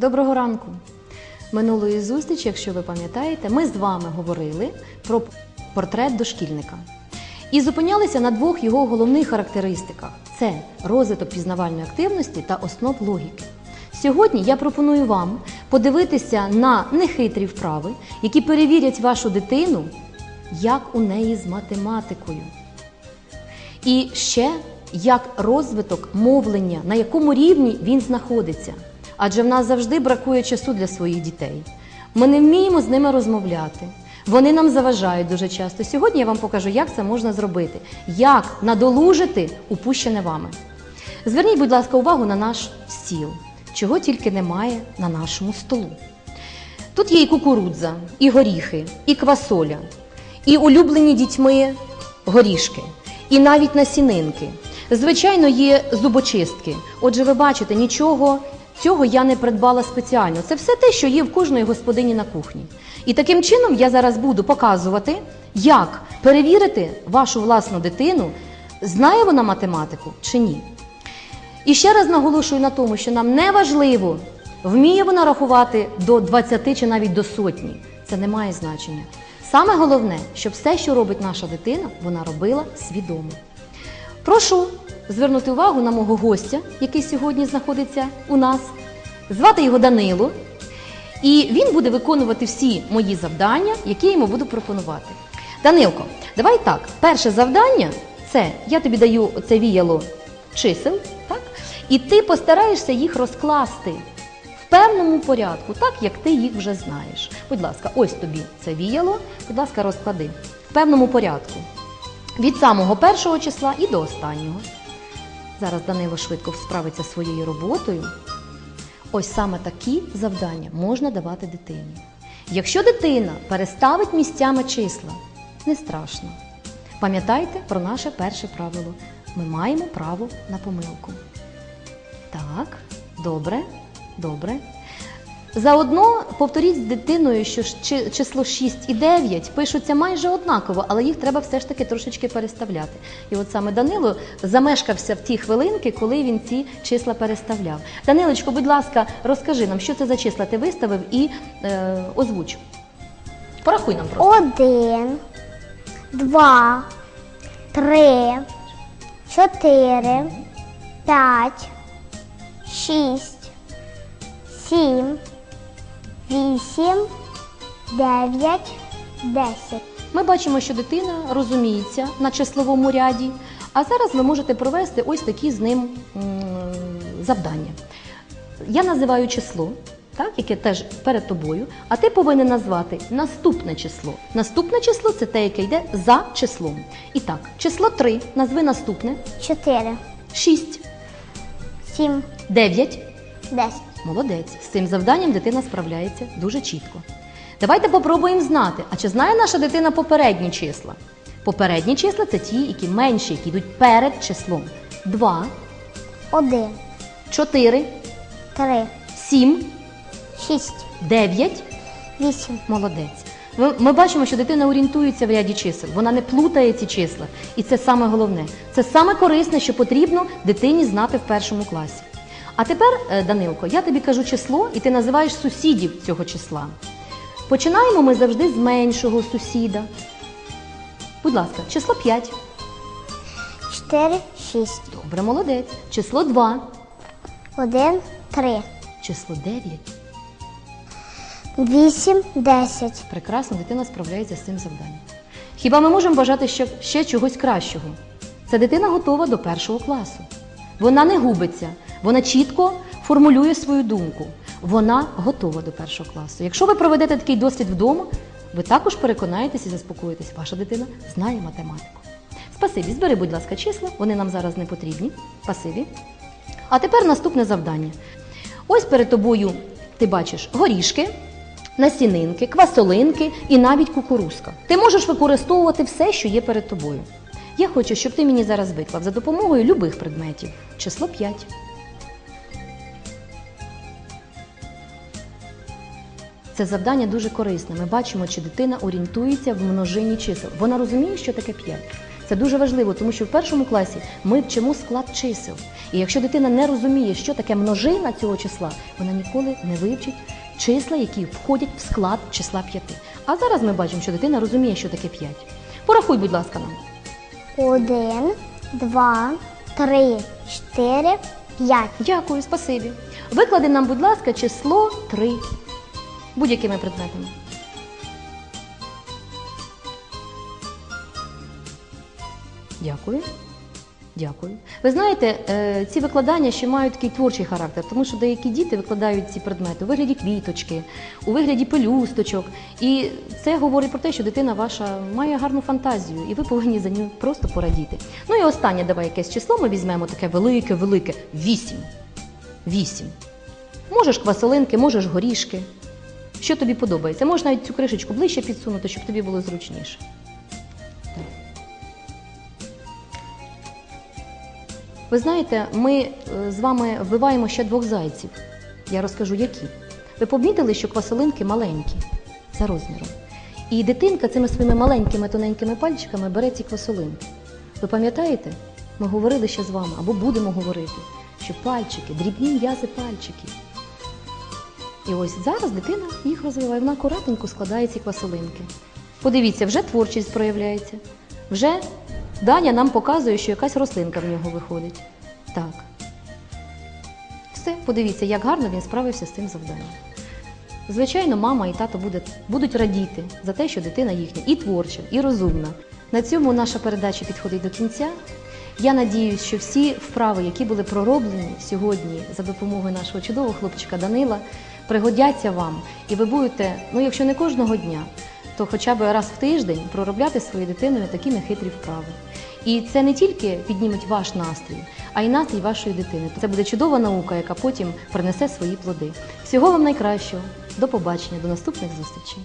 Доброго ранку! Минулої зустрічі, якщо ви пам'ятаєте, ми з вами говорили про портрет дошкільника і зупинялися на двох його головних характеристиках: це розвиток пізнавальної активності та основ логіки. Сьогодні я пропоную вам подивитися на нехитрі вправи, які перевірять вашу дитину, як у неї з математикою. І ще як розвиток мовлення, на якому рівні він знаходиться. Адже в нас завжди бракує часу для своїх дітей. Ми не вміємо з ними розмовляти. Вони нам заважають дуже часто. Сьогодні я вам покажу, як це можна зробити, як надолужити упущене вами. Зверніть, будь ласка, увагу на наш стіл, чого тільки немає на нашому столу. Тут є і кукурудза, і горіхи, і квасоля, і улюблені дітьми горішки, і навіть насінинки. Звичайно, є зубочистки. Отже, ви бачите, нічого цього я не придбала спеціально. Це все те, що є в кожної господині на кухні. І таким чином я зараз буду показувати, як перевірити вашу власну дитину, знає вона математику чи ні. І ще раз наголошую на тому, що нам не важливо, вміє вона рахувати до 20 чи навіть до сотні. Це не має значення. Саме головне, щоб все, що робить наша дитина, вона робила свідомо. Прошу звернути увагу на мого гостя, який сьогодні знаходиться у нас. Звати його Данило. І він буде виконувати всі мої завдання, які я йому буду пропонувати. Данилко, давай так. Перше завдання це я тобі даю це віяло чисел, так? І ти постараєшся їх розкласти в певному порядку, так як ти їх вже знаєш. Будь ласка, ось тобі це віяло. Будь ласка, розклади в певному порядку. Від самого першого числа і до останнього. Зараз Данило швидко справиться своєю роботою. Ось саме такі завдання можна давати дитині. Якщо дитина переставить місцями числа, не страшно. Пам'ятайте про наше перше правило. Ми маємо право на помилку. Так, добре, добре. Заодно повторіть з дитиною, що число 6 і 9 пишуться майже однаково, але їх треба все ж таки трошечки переставляти. І от саме Данило замешкався в ті хвилинки, коли він ці числа переставляв. Данилочко, будь ласка, розкажи нам, що це за числа ти виставив і е, озвуч. Порахуй нам просто. Один, два, три, чотири, п'ять, шість, сім, вісім, дев'ять, десять. Ми бачимо, що дитина розуміється на числовому ряді, а зараз ви можете провести ось такі з ним завдання. Я називаю число, так, яке теж перед тобою, а ти повинен назвати наступне число. Наступне число це те, яке йде за числом. І так, число 3, назви наступне, Чотири, 6, сім, 9, десять. Молодець. З цим завданням дитина справляється дуже чітко. Давайте попробуємо знати, а чи знає наша дитина попередні числа? Попередні числа це ті, які менші, які йдуть перед числом. 2, Один, 4, три, 7, шість, 9. вісім. Молодець. Ми, ми бачимо, що дитина орієнтується в ряді чисел, вона не плутає ці числа. І це саме головне. Це саме корисне, що потрібно дитині знати в першому класі. А тепер, е, Данилко, я тобі кажу число, і ти називаєш сусідів цього числа. Починаємо ми завжди з меншого сусіда. Будь ласка, число 5. Чотири, шість. Добре, молодець. Число 2. Один, три, Число 9. вісім, десять. Прекрасно, дитина справляється з цим завданням. Хіба ми можемо бажати ще, ще чогось кращого? Ця дитина готова до першого класу. Вона не губиться, вона чітко формулює свою думку. Вона готова до першого класу. Якщо ви проведете такий дослід вдома, ви також переконаєтесь і заспокоїтесь, ваша дитина знає математику. Спасибі, збери, будь ласка, числа, вони нам зараз не потрібні. Спасибі. А тепер наступне завдання. Ось перед тобою ти бачиш горішки, насінинки, квасолинки і навіть кукурузка. Ти можеш використовувати все, що є перед тобою. Я хочу, щоб ти мені зараз виклав за допомогою любих предметів. Число 5. Це завдання дуже корисне. Ми бачимо, чи дитина орієнтується в множині чисел. Вона розуміє, що таке 5. Це дуже важливо, тому що в першому класі ми вчимо склад чисел. І якщо дитина не розуміє, що таке множина цього числа, вона ніколи не вивчить числа, які входять в склад числа 5. А зараз ми бачимо, що дитина розуміє, що таке 5. Порахуй, будь ласка, нам. Один, два, три, чотири, п'ять. Дякую, спасибі. Виклади нам, будь ласка, число 3 будь-якими предметами. Дякую. Дякую. Ви знаєте, е, ці викладання ще мають такий творчий характер, тому що деякі діти викладають ці предмети у вигляді квіточки, у вигляді пелюсточок. І це говорить про те, що дитина ваша має гарну фантазію, і ви повинні за нього просто порадіти. Ну і останнє, давай якесь число ми візьмемо таке велике, велике. Вісім. Вісім. Можеш квасолинки, можеш горішки. Що тобі подобається? Можна навіть цю кришечку ближче підсунути, щоб тобі було зручніше. Ви знаєте, ми е, з вами вбиваємо ще двох зайців. Я розкажу, які. Ви помітили, що квасолинки маленькі за розміром. І дитинка цими своїми маленькими тоненькими пальчиками бере ці квасолинки. Ви пам'ятаєте? Ми говорили ще з вами, або будемо говорити, що пальчики, дрібні м'язи пальчиків. І ось зараз дитина їх розвиває, вона акуратненько складає ці квасолинки. Подивіться, вже творчість проявляється. Вже Даня нам показує, що якась рослинка в нього виходить. Так. Все, подивіться, як гарно він справився з цим завданням. Звичайно, мама і тато буде, будуть радіти за те, що дитина їхня і творча, і розумна. На цьому наша передача підходить до кінця. Я надіюсь, що всі вправи, які були пророблені сьогодні за допомогою нашого чудового хлопчика Данила, пригодяться вам, і ви будете, ну якщо не кожного дня, то хоча б раз в тиждень проробляти своєю дитиною такі нехитрі вправи. І це не тільки підніметь ваш настрій, а й настрій вашої дитини. Це буде чудова наука, яка потім принесе свої плоди. Всього вам найкращого. До побачення, до наступних зустрічей.